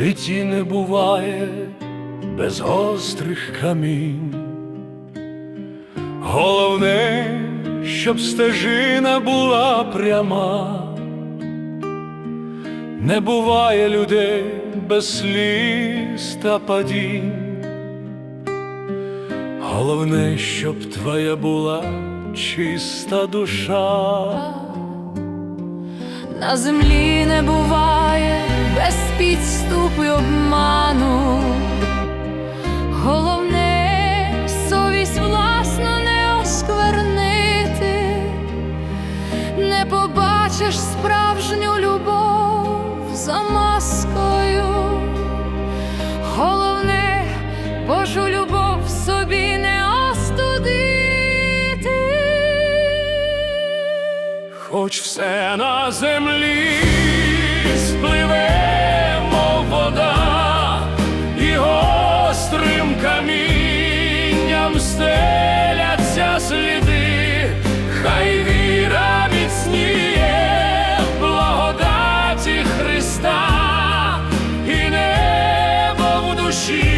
житті не буває без гострих камінь. Головне, щоб стежина була пряма, не буває людей без сліз та падінь. Головне, щоб твоя була чиста душа. На землі не буває без підступу й обману. Головне совість власну не осквернити, не побачиш справжню любов за маскою. Головне Божу любов собі не остудити. Хоч все на землі Machine.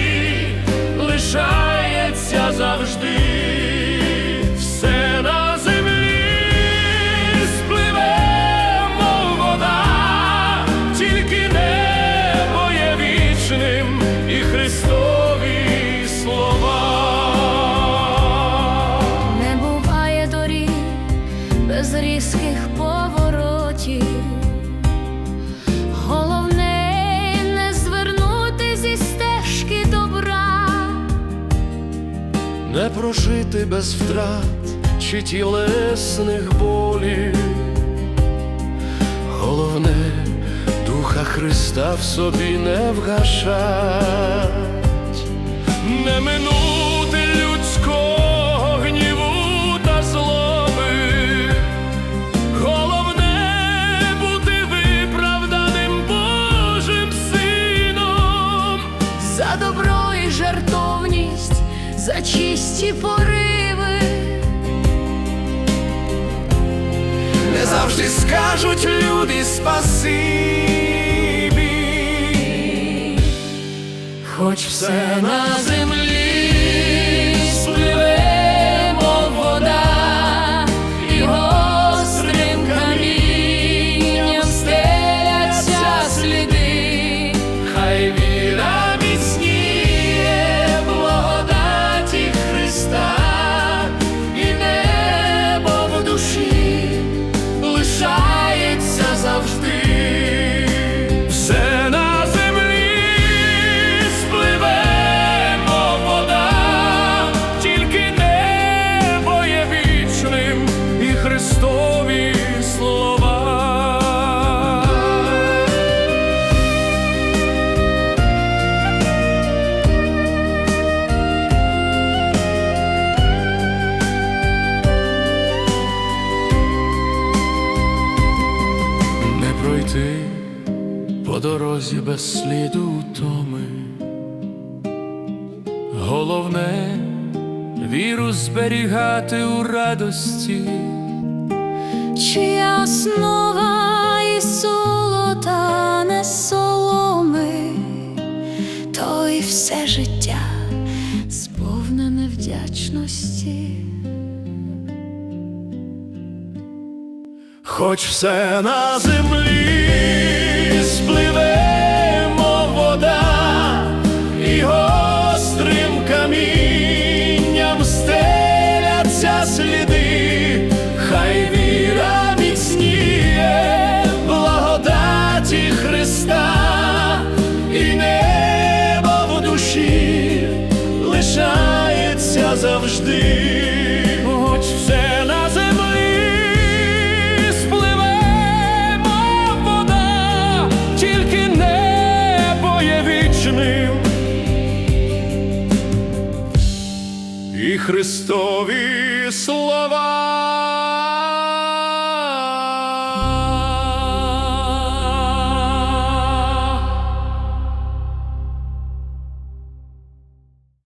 Не прожити без втрат чи тілесних болів. Головне, Духа Христа в собі не вгашать, чисті пориви. Не завжди скажуть люди спасибі, хоч все на землі дорозі без сліду утоми. Головне віру зберігати у радості, Чия основа і золота не соломи, то і все життя сповнене вдячності. хоч все на землі спливе, мов вода, і гострим камінням стеляться сліди, Христові слова.